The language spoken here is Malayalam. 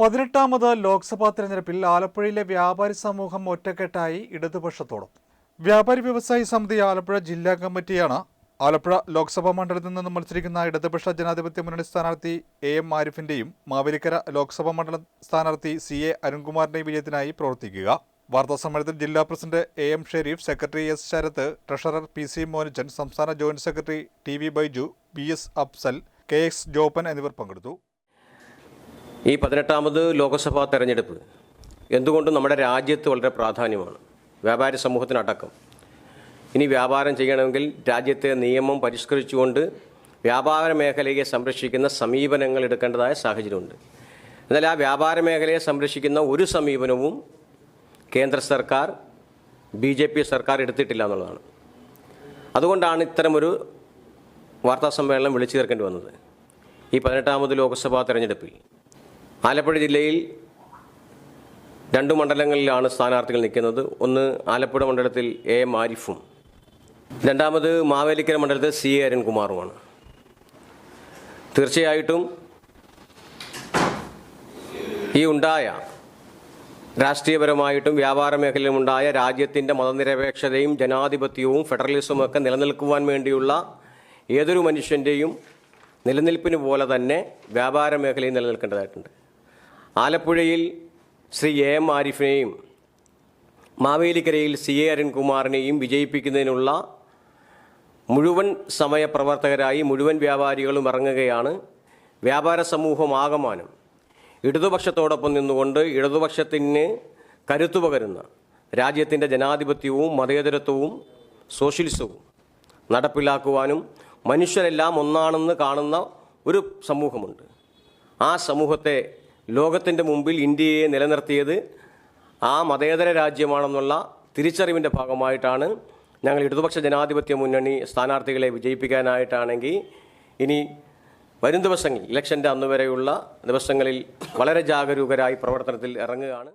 പതിനെട്ടാമത് ലോക്സഭാ തെരഞ്ഞെടുപ്പിൽ ആലപ്പുഴയിലെ വ്യാപാരി സമൂഹം ഒറ്റക്കെട്ടായി ഇടതുപക്ഷത്തോടും. വ്യാപാരി വ്യവസായി സമിതി ആലപ്പുഴ ജില്ലാ കമ്മിറ്റിയാണ് ആലപ്പുഴ ലോക്സഭാ മണ്ഡലത്തിൽ നിന്ന് മത്സരിക്കുന്ന ഇടതുപക്ഷ ജനാധിപത്യ മുന്നണി സ്ഥാനാർത്ഥി എ എം ആരിഫിന്റെയും മാവേലിക്കര ലോക്സഭാ മണ്ഡലം സ്ഥാനാർത്ഥി സി എ അരുൺകുമാറിന്റെയും വിജയത്തിനായി പ്രവർത്തിക്കുക. വാർത്താ സമ്മേളനത്തിൽ ജില്ലാ president A M Sherif secretary S Sarath treasurer P C Monichan സംസ്ഥാന joint secretary T V Baiju B S Afsal K X Joppan എന്നിവർ പങ്കെടുത്തു. ഈ പതിനെട്ടാമത് ലോക്സഭാ തെരഞ്ഞെടുപ്പ്. എന്തുകൊണ്ടും നമ്മുടെ രാജ്യത്ത് വളരെ പ്രാധാന്യമാണ്. വ്യാപാര സമൂഹത്തിനടക്കം. ഇനി വ്യാപാരം ചെയ്യണമെങ്കിൽ രാജ്യത്തെ നിയമം പരിഷ്കരിച്ചുകൊണ്ട് വ്യാപാര മേഖലയെ സംരക്ഷിക്കുന്ന സമീപനങ്ങൾ എടുക്കേണ്ടതായ സാഹചര്യമുണ്ട്. എന്നാൽ ആ വ്യാപാര മേഖലയെ സംരക്ഷിക്കുന്ന ഒരു സമീപനവും കേന്ദ്ര സർക്കാർ ബി ജെ പി സർക്കാർ എടുത്തിട്ടില്ല എന്നുള്ളതാണ്. അതുകൊണ്ടാണ് ഇത്തരമൊരു വാർത്താ സമ്മേളനം വിളിച്ചു ചേർക്കേണ്ടി വന്നത്. ഈ പതിനെട്ടാമത് ലോക്സഭാ തെരഞ്ഞെടുപ്പിൽ. ആലപ്പുഴ ജില്ലയിൽ രണ്ട് മണ്ഡലങ്ങളിലാണ് സ്ഥാനാർത്ഥികൾ നിൽക്കുന്നത്. ഒന്ന് ആലപ്പുഴ മണ്ഡലത്തിൽ എ മാരിഫും രണ്ടാമത് മാവേലിക്കര മണ്ഡലത്തിൽ സി എ അരുൺകുമാറുമാണ്. തീർച്ചയായിട്ടും ഈ ഉണ്ടായ രാഷ്ട്രീയപരമായിട്ടും വ്യാപാര മേഖലയിലും ഉണ്ടായ രാജ്യത്തിന്റെ മതനിരപേക്ഷതയും ജനാധിപത്യവും ഫെഡറലിസവും ഒക്കെ നിലനിൽക്കുവാൻ വേണ്ടിയുള്ള ഏതൊരു മനുഷ്യന്റെയും നിലനിൽപ്പിന് പോലെ തന്നെ വ്യാപാര മേഖലയും നിലനിൽക്കേണ്ടതായിട്ടുണ്ട്. ആലപ്പുഴയിൽ ശ്രീ എ എം ആരിഫിനെയും മാവേലിക്കരയിൽ സി എ അരുൺകുമാറിനെയും വിജയിപ്പിക്കുന്നതിനുള്ള മുഴുവൻ സമയ പ്രവർത്തകരായി മുഴുവൻ വ്യാപാരികളും ഇറങ്ങുകയാണ് വ്യാപാര സമൂഹം ആകമാനം. ഇടതുപക്ഷത്തോടൊപ്പം നിന്നുകൊണ്ട് ഇടതുപക്ഷത്തിന് കരുത്തു പകരുന്ന രാജ്യത്തിന്റെ ജനാധിപത്യവും മതേതരത്വവും സോഷ്യലിസവും നടപ്പിലാക്കുവാനും മനുഷ്യരെല്ലാം ഒന്നാണെന്ന് കാണുന്ന ഒരു സമൂഹമുണ്ട്. ആ സമൂഹത്തെ ലോകത്തിന്റെ മുമ്പിൽ ഇന്ത്യയെ നിലനിർത്തിയത് ആ മതേതര രാജ്യമാണെന്നുള്ള തിരിച്ചറിവിന്റെ ഭാഗമായിട്ടാണ് ഞങ്ങൾ ഇടതുപക്ഷ ജനാധിപത്യ മുന്നണി സ്ഥാനാർത്ഥികളെ വിജയിപ്പിക്കാനായിട്ടാണെങ്കിൽ ഇനി വരും ദിവസങ്ങളിൽ ഇലക്ഷന്റെ അന്ന് വരെയുള്ള ദിവസങ്ങളിൽ വളരെ ജാഗരൂകരായി പ്രവർത്തനത്തിൽ ഇറങ്ങുകയാണ്.